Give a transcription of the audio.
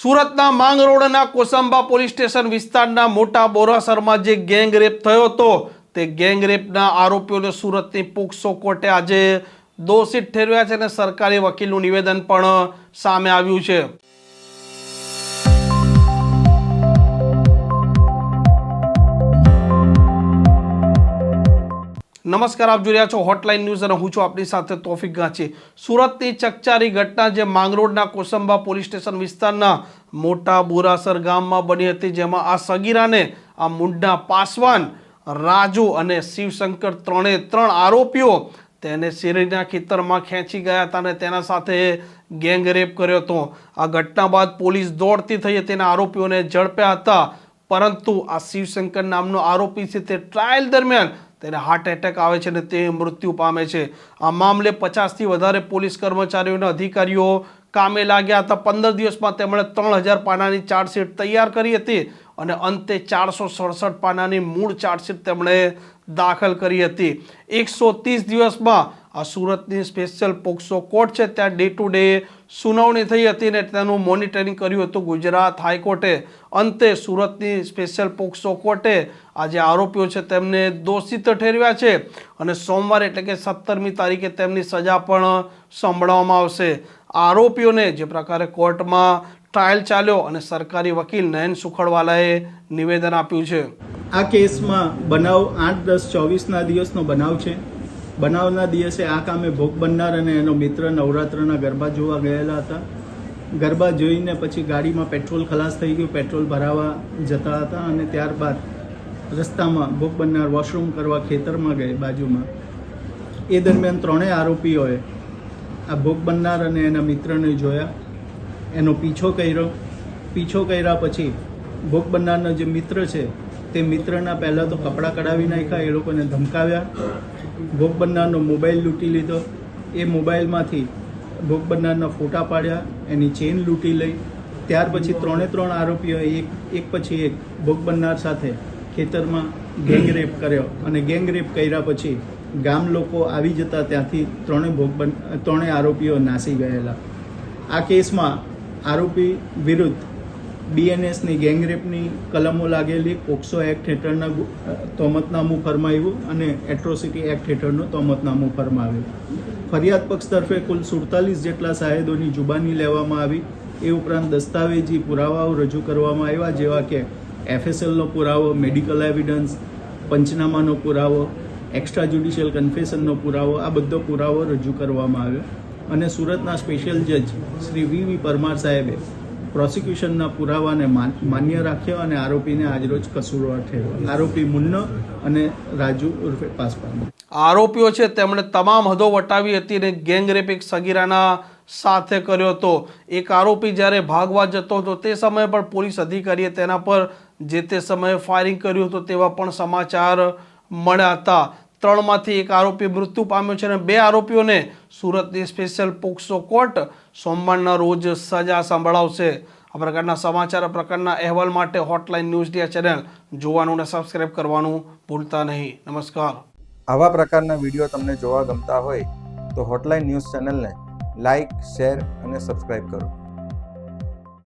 સુરતના માંગ રોડના કોસંબા પોલીસ સ્ટેશન વિસ્તારના મોટા બોરાસરમાં જે ગેંગ રેપ થયો હતો, તે ગેંગ રેપના આરોપીઓને સુરતની પોક્સો કોર્ટે આજે દોષિત ઠેરવ્યા છે અને સરકારી વકીલનું નિવેદન પણ સામે આવ્યું છે. નમસ્કાર, આપ જોઈ રહ્યા છો હોટલાઇન ન્યૂઝ અને હું છું આપની સાથે તોફિક ગાંચી. સુરતની ચકચારી ઘટના જે માંગરોળના કોસંબા પોલીસ સ્ટેશન વિસ્તારના મોટા બોરાસર ગામમાં બની હતી, જેમાં આ સગીરાને, આ મુંડા પાસવાન, રાજુ અને શિવશંકર ત્રણે ત્રણ આરોપીઓ તેને શેરીના ખેતરમાં ખેંચી ગયા હતા અને તેના સાથે ગેંગરેપ કર્યો હતો. આ ઘટના બાદ પોલીસ દોડતી થઈ તેના આરોપીઓને ઝડપ્યા હતા. પરંતુ આ શિવશંકર નામનો આરોપી છે તે ટ્રાયલ દરમિયાન તેને હાર્ટ એટેક આવે છે અને તે મૃત્યુ પામે છે. આ મામલે પચાસથી વધારે પોલીસ કર્મચારીઓના અધિકારીઓ કામે લાગ્યા હતા. પંદર દિવસમાં તેમણે ત્રણ હજાર પાનાની ચાર્જશીટ તૈયાર કરી હતી અને અંતે ચારસો સડસઠ પાનાની મૂળ ચાર્જશીટ તેમણે દાખલ કરી હતી. એકસો ત્રીસ દિવસમાં આ સુરતની સ્પેશિયલ પોક્સો કોર્ટ છે. ત્યાં ડે ટુ ડે સુનાવણી થઈ હતી ને તેનું મોનિટરિંગ કર્યું હતું ગુજરાત હાઈકોર્ટે. અંતે સુરતની સ્પેશિયલ પોક્સો કોર્ટે આ જે આરોપીઓ છે તેમને દોષિત ઠેરવ્યા છે અને સોમવારે એટલે કે સત્તરમી તારીખે તેમની સજા પણ સંભળાવવામાં આવશે. આરોપીઓને જે પ્રકારે કોર્ટમાં ટ્રાયલ ચાલ્યો અને સરકારી વકીલ નયન સુખડવાલાએ નિવેદન આપ્યું છે. આ કેસમાં બનાવ આઠ દસ ચોવીસના દિવસનો બનાવ છે. બનાવના દિવસે આ કામે ભોગ બનનાર અને એનો મિત્ર નવરાત્રના ગરબા જોવા ગયેલા હતા. ગરબા જોઈને પછી ગાડીમાં પેટ્રોલ ખલાસ થઈ ગયું. પેટ્રોલ ભરાવા જતા હતા અને ત્યારબાદ રસ્તામાં ભોગ બનનાર વોશરૂમ કરવા ખેતરમાં ગઈ બાજુમાં. એ દરમિયાન ત્રણેય આરોપીઓએ આ ભોગ બનનાર અને એના મિત્રને જોયા. એનો પીછો કર્યો. પીછો કર્યા પછી ભોગ બનનારનો જે મિત્ર છે તે મિત્રના પહેલાં તો કપડાં કઢાવી નાખ્યા, એ લોકોને ધમકાવ્યા. ભોગ બનનારનો મોબાઈલ લૂંટી લીધો. એ મોબાઈલમાંથી ભોગ બનનારના ફોટા પાડ્યા, એની ચેન લૂંટી લઈ. ત્યાર પછી ત્રણે ત્રણ આરોપીઓએ એક એક પછી એક ભોગ બનનાર સાથે ખેતરમાં ગેંગ રેપ કર્યો અને ગેંગ રેપ કર્યા પછી ગામ લોકો આવી જતા ત્યાંથી ત્રણે ભોગ બન ત્રણેય આરોપીઓ નાસી ગયેલા. આ કેસમાં આરોપી વિરુદ્ધ બીએનએસની ગેંગરેપની કલમો લાગેલી પોક્સો એક્ટ હેઠળના તોમતનામું ફરમાવ્યું અને એટ્રોસિટી એક્ટ હેઠળનું તોમતનામું ફરમાવ્યું. ફરિયાદ પક્ષ તરફે કુલ સુડતાલીસ જેટલા સાહેદોની જુબાની લેવામાં આવી. એ ઉપરાંત દસ્તાવેજી પુરાવાઓ રજૂ કરવામાં આવ્યા, જેવા કે એફએસએલનો પુરાવો, મેડિકલ એવિડન્સ, પંચનામાનો પુરાવો, એક્સ્ટ્રા જ્યુડિશિયલ કન્ફેશનનો પુરાવો, આ બધો પુરાવો રજૂ કરવામાં આવ્યો. અને સુરતના સ્પેશિયલ જજ શ્રી વી વી પરમાર સાહેબે પ્રોસિક્યુશનના પુરાવાને માન્ય રાખ્યો અને આરોપીને આજરોજ કસૂરવાર ઠેરવ્યો આરોપી મુન્નો અને રાજુ ઉર્ફે પાસપાન. આરોપીઓ છે, તેમણે તમામ હદો વટાવી હતી અને ગેંગ રેપ એક સગીરાના સાથે કર્યો હતો. એક આરોપી જ્યારે ભાગવા જતો હતો, તે સમયે પણ પોલીસ અધિકારીએ તેના પર જે તે સમયે ફાયરિંગ કર્યું હતું તેવા પણ સમાચાર મળ્યા હતા. ત્રણમાંથી એક આરોપી મૃત્યુ પામ્યો છે અને બે આરોપીઓને સુરતની સ્પેશિયલ પોક્સો કોર્ટ સોમવારના રોજ સજા સંભળાવશે. આ પ્રકારના સમાચાર પ્રકારના અહેવાલ માટે હોટલાઇન ન્યૂઝ ડિયા ચેનલ જોવાનું અને સબસ્ક્રાઈબ કરવાનું ભૂલતા નહીં. નમસ્કાર. આવા પ્રકારના વીડિયો તમને જોવા ગમતા હોય તો હોટલાઇન ન્યૂઝ ચેનલને લાઇક શેર અને સબસ્ક્રાઈબ કરો.